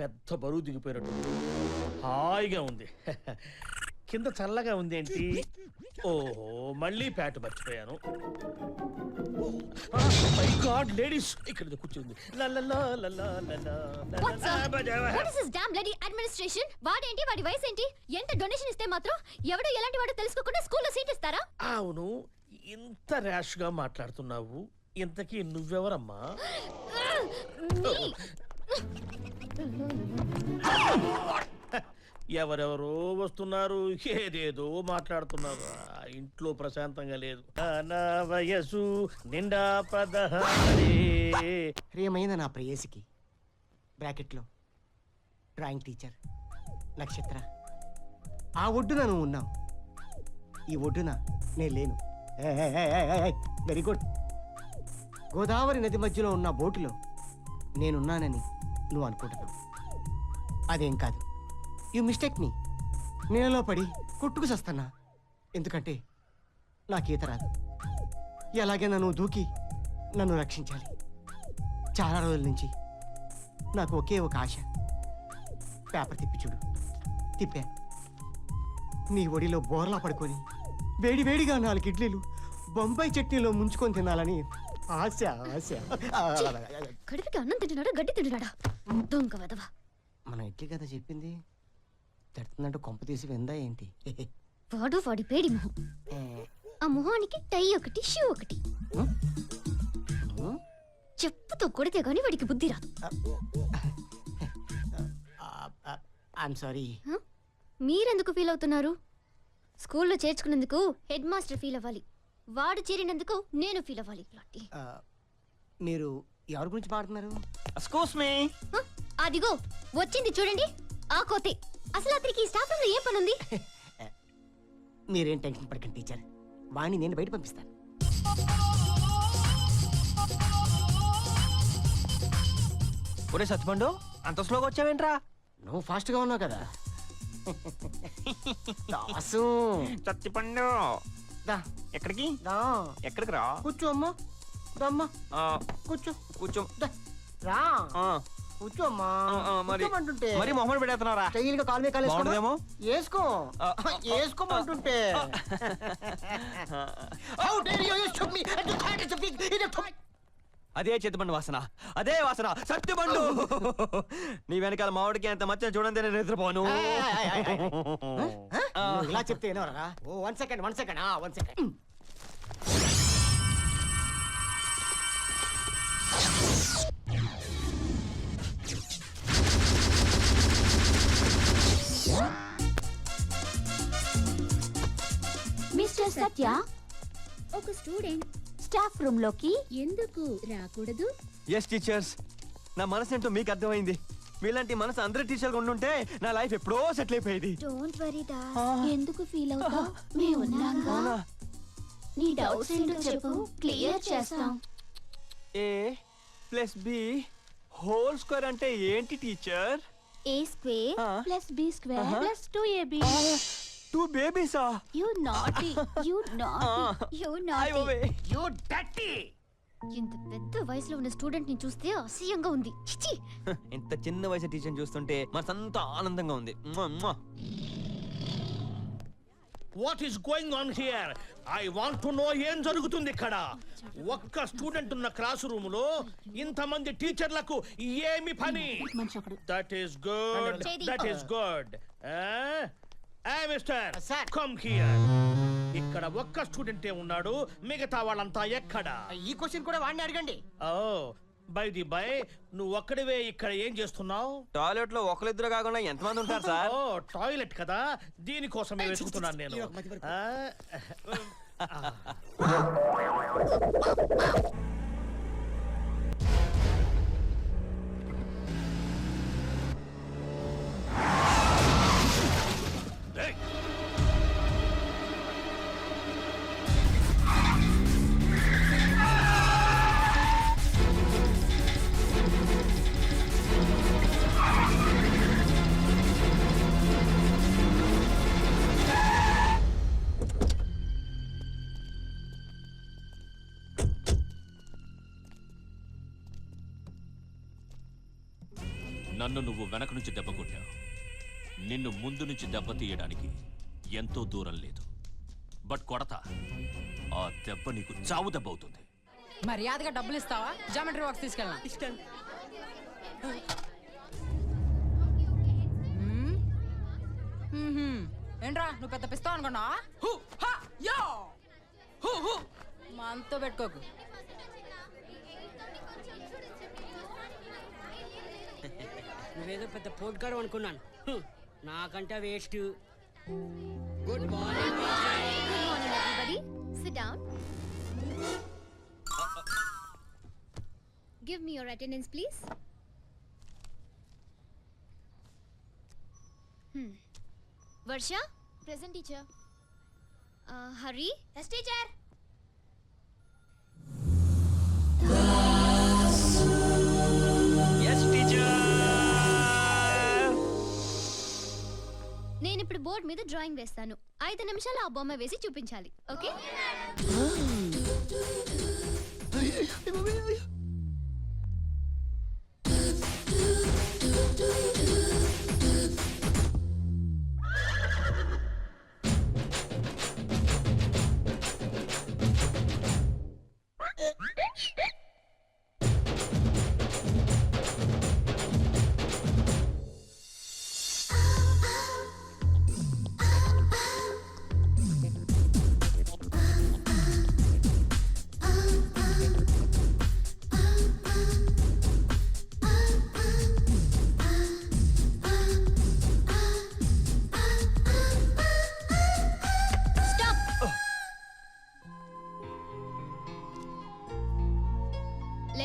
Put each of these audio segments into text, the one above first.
పెద్ద బరువు దిగిపోయినట్టు హాయిగా ఉంది. కింద చల్లగా ఉంది ఏంటి? ఓహో మళ్ళీ ప్యాట్ మర్చిపోయాను. లేడీస్ ఇక్కడ అడ్మినిస్ట్రేషన్ వాడేంటి ఏంటి ఇస్తే మాత్రం ఎవడో ఎలాంటి తెలుసుకోకుండా స్కూల్లో సీట్ ఇస్తారా? అవును ఇంత ర్యాష్గా మాట్లాడుతున్నావు. ఇంతకీ నువ్వెవరమ్మా? ఎవరెవరో వస్తున్నారు ఏదేదో మాట్లాడుతున్నారు. ఆ, ఇంట్లో ప్రశాంతంగా లేదు. నా వయసు నిండా పదహారే ప్రియమైన నా ప్రేయసికి. బ్రాకెట్లో. Drawing teacher. నక్షత్ర. ఆ ఒడ్డున నువ్వు ఉన్నావు. ఈ ఒడ్డున నేను లేను. Very good. గోదావరి నది మధ్యలో ఉన్న బోటులో నేనున్నానని నువ్వు అనుకుంటున్నావు. అదేం కాదు. You mistake me. నీళ్ళలో పడి కొట్టుకు చస్తున్నా. ఎందుకంటే నాకు ఈత రాదు. ఎలాగైనా నువ్వు దూకి నన్ను రక్షించాలి. చాలా రోజుల నుంచి నాకు ఒకే ఒక ఆశ. పేపర్ తిప్పి చూడు. తిప్పా. నీ ఒడిలో బోర్లా పడుకొని వేడి వేడిగా నాలుగు ఇడ్లీలు బొంబాయి చట్నీలో ముంచుకొని తినాలని ఆశ ఆశ. కడుపుకి అన్నం తింటున్నాడా? గడ్డి తింటున్నాడా? దొంగ వెదవా మన ఇడ్లీ కదా చెప్పింది. తిడుతుందంటూ కొంప తీసి విందా ఏంటి? వాడు వాడి పేడి మొహం. ఆ మొహానికి టై ఒకటి షూ ఒకటి. చెప్పుతో కొడితే గాని వాడికి బుద్ధి రాదు. I'm sorry? మీరెందుకు ఫీల్ అవుతున్నారు? స్కూల్లో చేర్చుకున్నందుకు హెడ్ మాస్టర్ ఫీల్ అవ్వాలి. వాడు చేరినందుకు నేను ఫీల్ అవ్వాలి మీరు ఎవరి గురించి పాడుతున్నారు? ఎక్స్క్యూస్ మీ హ? అదిగో వచ్చింది చూడండి ఆ కోతే. అసలు అతనికి ఈ స్టాఫ్ రూమ్లో ఏ పని ఉంది మీరేం టెన్షన్ పడకండి టీచర్. వాణ్ణి నేను బయట పంపిస్తాను. ఒరే సత్యపండు అంత స్లోగా వచ్చావేంట్రా? నువ్వు ఫాస్ట్గా ఉన్నావు కదా. దాసు. సత్యపండు. దా. ఎక్కడికి? దా. ఎక్కడికి రా? కూర్చో అమ్మా. వేసుకో ah. ah. ah, అదే చేతిబండు వాసన. అదే వాసన. సత్యబండు నీ వెనకాల మామిడికి ఎంత మచ్చ చూడండి నేను నిద్రపోను. ఇలా చెప్తే ఓ one second one second one second mister Satya ఒక స్టూడెంట్ స్టాఫ్ రూమ్లోకి? ఎందుకు రాకూడదు? ఎస్ టీచర్స్ నా మనసు ఏంటో మీకు అర్థమైంది. మీలాంటి మనసు అందరి టీచర్గా ఉండుంటే నా లైఫ్ ఎప్పుడో సెటిల్ అయిపోయేది. డోంట్ వరీ దా ఎందుకు ఫీల్ అవుతావు? మేము ఉన్నాగా. నీ డౌట్స్ ఏంటో చెప్పు. క్లియర్ చేస్తాం. A plus B whole square అంటే ఏంటి teacher A square plus B square. Plus two A B two బేబీసా you naughty you naughty you అయ్యోవే you డట్టి ఇంత పెద్ద వయసులో ఉన్న స్టూడెంట్ని చూస్తే అసహ్యంగా ఉంది. చిచి. ఇంత చిన్న వయసు టీచర్ చూస్తుంటే మనసంతా ఆనందంగా ఉంది. What is going on here I want to know ఏం జరుగుతుంది ఇక్కడ? ఒక్క స్టూడెంట్ ఉన్న క్లాస్ రూమ్లో ఇంతమంది టీచర్లకు ఏమి పని? That is good. That is good mister? Sir. Come here. ఇక్కడ ఒక్క స్టూడెంటే ఉన్నాడు మిగతా వాళ్ళంతా ఎక్కడ? ఈ క్వశ్చన్ కూడా వాడిని అడగండి. ఓ బై ది బై నువ్వు ఒక్కడివే ఇక్కడ ఏం చేస్తున్నావు? టాయిలెట్లో ఒకరిద్దరు కాకుండా ఎంతమంది ఉంటారు సార్? ఓ టాయిలెట్ కదా? దీనికోసమే వెతుకుతున్నాను నేను. ఆ, నన్ను నువ్వు వెనక నుంచి దెబ్బ కొట్టావు. నిన్ను ముందు నుంచి దెబ్బ తీయడానికి ఎంతో దూరం లేదు. బట్ కొడతా ఆ దెబ్బ నీకు చావు దెబ్బ అవుతుంది. మర్యాదగా డబ్బులు ఇస్తావా? జామెట్రీ బాక్స్ ఇస్తాను మ్మ్హ్మ్. ఏంట్రా నువ్వు పెద్ద పిస్తావు అనుకున్నావా? హు, హా, యో! హు, హు. మనతో పెట్టుకోకు. నువ్వేదో పెద్ద పోట్గాడు అనుకున్నాను హ్మ్. నాకంటే waste Good morning, everybody. Sit down. Give me your attendance, please. Hmm. Varsha? Present teacher Uh, Hari? Yes, teacher. నేను ఇప్పుడు బోర్డ్ మీద డ్రాయింగ్ వేస్తాను ఐదు నిమిషాలు ఆ బొమ్మ వేసి చూపించాలి okay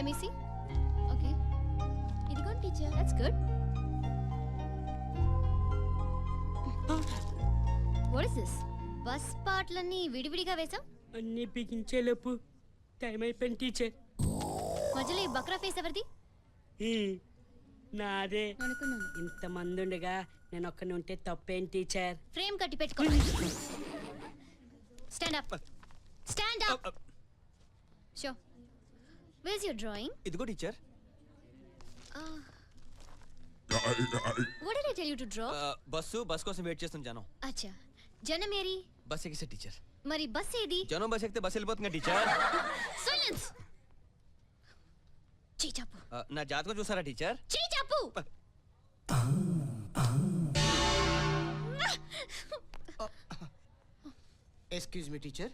let me see okay ఇదిగోండి teacher that's good what is this bus పాటలన్నీ విడివిడిగా వేసాం అన్ని బిగించేలోపు టైం అయిపోయింది టీచర్ మధ్యలో ఈ బక్రా ఫేస్ ఎవరిది. నాదే. అనుకున్నాను. ఇంతమంది ఉండగా నేను ఒక్కని ఉంటే తప్పేం టీచర్ ఫ్రేమ్ కట్టి పెట్టుకో. Stand up stand up show us your drawing ఇదిగో teacher. What did I tell you to draw bus bus కోసం వెయిట్ చేస్తుంది జనం. అచ్చా. జనం ఏరి? బస్ ఎక్కిసే టీచర్. మరి బస్ ఏది? జనం బస్ ఎక్కితే బస్ వెళ్ళిపోతుంది టీచర్. సైలెన్స్. చీచాపు నా జాతకం చూసారా టీచర్? చీచాపు ఎక్స్క్యూజ్ మీ టీచర్.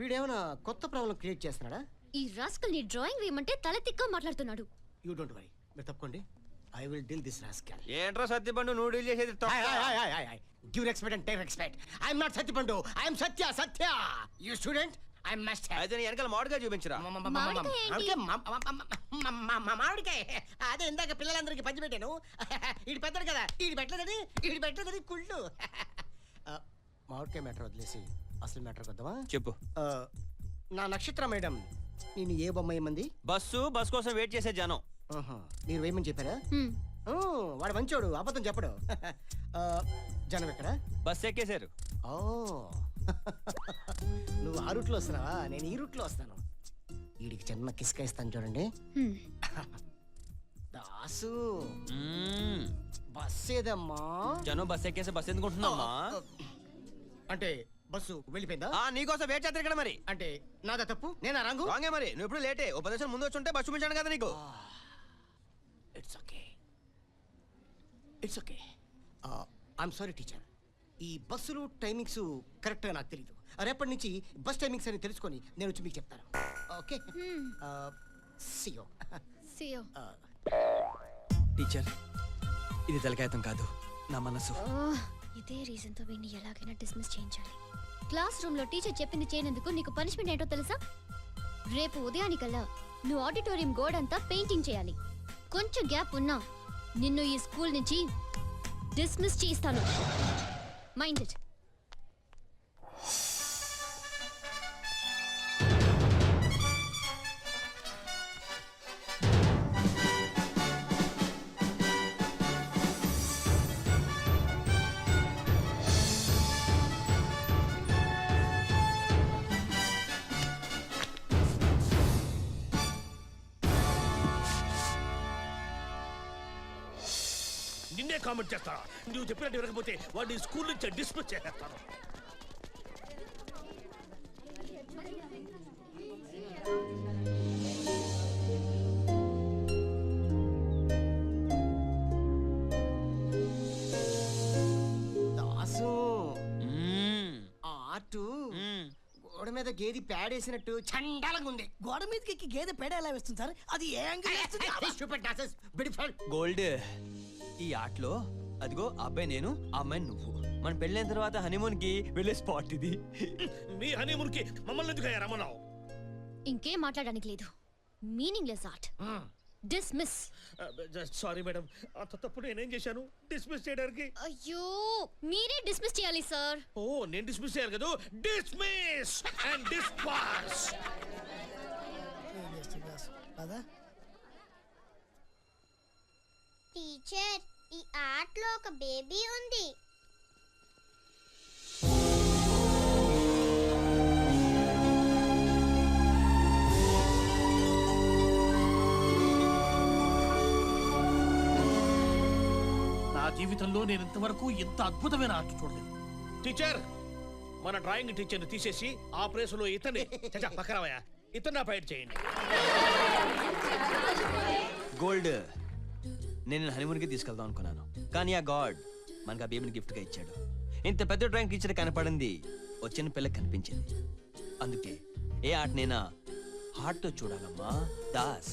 వీడేమైనా కొత్త ప్రాబ్లం క్రియేట్ చేస్తున్నాడా? ఈ రాస్కల్ని డ్రాయింగ్ వేయమంటే తల తిక్క మాట్లాడుతున్నాడు. యూ డోంట్ వరీ మీరు తప్పుకోండి. I will deal this rascal ఏంట్రా సత్యపండు నువ్వు డీల్ చేసేది. Give respect and take respect I'm not Satyapandu I'm Satya Satya. You student I'm master అయితే నీ వెనకాల మామిడిగా చూపించరా. మామిడికాయ? మామిడికాయ అదే ఇందాక పిల్లలందరికీ పంచి పెట్టాను. ఈడు పెద్దడు కదా. ఈడు పెట్టలేదని ఈడు పెట్టలేదని కుళ్ళు. మామిడికాయ మ్యాటర్ వదిలేసి అసలు మ్యాటర్ వద్దామా చెప్పు. నా నక్షత్ర మేడం. నేను ఏ బొమ్మ ఏమంది? బస్సు బస్ కోసం వెయిట్ చేసే జనం. ఆహా, మీరు వేయమని చెప్పారా. ఓ, వాడు మంచోడు అబద్ధం చెప్పడు. ఆ, జనం ఎక్కడ? బస్ ఎక్కేశారు. ఓ. నువ్వు ఆ రూట్లో వస్తున్నావా? నేను ఈ రూట్లో వస్తాను. వీడికి చిన్న కిస్క ఇస్తాను చూడండి. దాసు. మ్మ్. బస్ ఏదమ్మా? జనం బస్ ఎక్కేసి బస్ ఎందుకు ఉంటున్నామా అంటే బస్సు వెళ్ళిపోయిందా? ఆ నీకోసం వెయిట్ చేస్తారు ఇక్కడ మరి. అంటే నాదా తప్పు? నేనా రంగు? రాంగే మరి నువ్వు ఇప్పుడు లేటే ఓ పది నిమిషాలు ముందు వచ్చి ఉంటే బస్ చూపించాను కదా నీకు. It's okay it's okay I'm sorry teacher ఈ బస్సులు టైమింగ్స్ కరెక్ట్గా నాకు తెలియదు రేపటి నుంచి బస్ టైమింగ్స్ అని తెలుసుకొని నేను వచ్చి మీకు చెప్తాను. ఓకే. సియో you. టీచర్ ఇది తలకాయతం కాదు నా మనసు. ఓ, ఇదే రీజన్తో వీడిని ఎలాగైనా డిస్మిస్ చేయించాలి. క్లాస్ రూమ్లో టీచర్ చెప్పింది చేయనందుకు నీకు పనిష్మెంట్ ఏంటో తెలుసా? రేపు ఉదయానికల్లా నువ్వు ఆడిటోరియం గోడ అంతా పెయింటింగ్ చేయాలి. కొంచెం గ్యాప్ ఉన్నా నిన్ను ఈ స్కూల్ నుంచి డిస్మిస్ చేస్తాను మైండ్ ఇట్ కామెంట్ చేస్తాను నువ్వు చెప్పినట్టు వినకపోతే వాడిని స్కూల్ నుంచి డిస్మిస్ చేసేస్తాను. దాసు. ఆ ఆర్టు. గోడ మీద గేది పేడేసినట్టు చండాలంగా ఉంది. గోడ మీదకి ఎక్కి గేదె పేడ ఎలా వేస్తుంది సార్? అది ఏ యాంగిల్ వేస్తుంది? Stupid nonsense, beautiful. గోల్డ్. ఈ ఆటలో అదిగో అబ్బాయి నేను అమ్మాయి నువ్వు. మన పెళ్ళైన తర్వాత హనీమూన్కి వెళ్ళే స్పాట్ ఇది. మీ హనీమూన్కి మమ్మల్ని ఎందుకు రమ్మన్నావు ఇంకేం మాట్లాడడానికి లేదు. Meaningless art dismiss. Sorry madam. అంత తప్పు నేనేం చేశాను? డిస్మిస్ చేయడానికి? అయ్యో మీరే డిస్మిస్ చేయాలి సార్. ఓ నేను డిస్మిస్ చేయాలి కదా? Dismiss and disperse. కదా టీచర్ ఈ ఆటలో ఒక బేబీ ఉంది. నా జీవితంలో నేను ఇంతవరకు ఇంత అద్భుతమైన ఆర్ట్ చూడలేదు. టీచర్ మన డ్రాయింగ్ టీచర్ని తీసేసి ఆ ప్లేస్లో ఇతన్ని చచ్చా, పక్కరావయ్యా ఇతన్ని అపాయింట్ చేయండి. గోల్డ్. నేను హనీమూన్కి తీసుకెళ్దాం అనుకున్నాను. కానీ ఆ గాడ్ మనకు ఆ బేబీని గిఫ్ట్గా ఇచ్చాడు. ఇంత పెద్ద డ్రాయింగ్ టీచర్ కనపడింది. వచ్చిన పిల్లకి కనిపించింది. అందుకే ఏ ఆటనైనా హార్ట్తో చూడాలమ్మా. దాస్.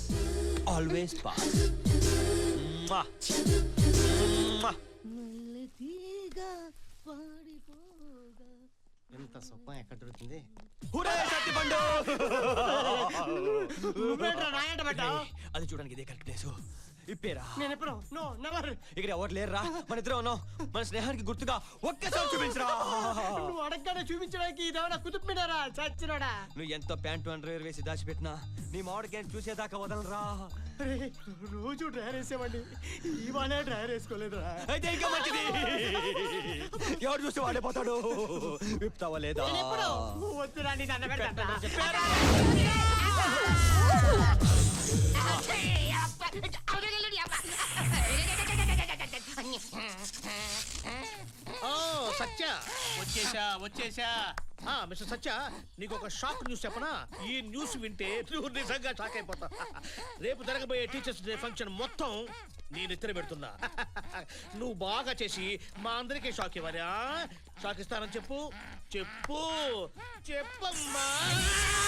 ఆల్వేస్ పాస్ ఎంత సొప్పం ఎక్కడ దొరుకుతుంది అది చూడడానికి ఇదే కరెక్ట్ ప్లేస్ ఇప్పేరా? నేను ఎప్పుడు నో నెవర్. ఇక్కడ ఎవరు లేరురా? మన ఇద్దరం ఉన్నాం. మన స్నేహానికి గుర్తుగా ఒక్కసారి చూపించరా? నువ్వు అడగగానే చూపించడానికి ఇదేమైనా కుతుబ్ మినారా? చచ్చినోడా నువ్వు ఎంతో ప్యాంటు అండర్వేర్ వేసి దాచిపెట్టినా? నీ మామిడికాయ చూసేదాకా వదలరా? రోజు డ్రైర్ వేసేవాడిని. ఇవాళే డ్రైర్ వేసుకోలేదురా. అయితే ఇంకా మంచిది. ఎవరు చూసి వాడిపోతాడు విప్తావా లేదా? వద్దురా నీ దండ పెడతా. ఓ సత్య. వచ్చేసా వచ్చేసా. ఆ మిస్టర్ సత్య నీకు ఒక షాక్ న్యూస్ చెప్పనా? ఈ న్యూస్ వింటే నువ్వు నిజంగా షాక్ అయిపోతా. రేపు జరగబోయే టీచర్స్ డే ఫంక్షన్ మొత్తం నేను ఎత్తున పెడుతున్నా. నువ్వు బాగా చేసి మా అందరికీ షాక్ ఇవ్వాలి? షాక్ ఇస్తానని చెప్పు. చెప్పు. చెప్పమ్మా.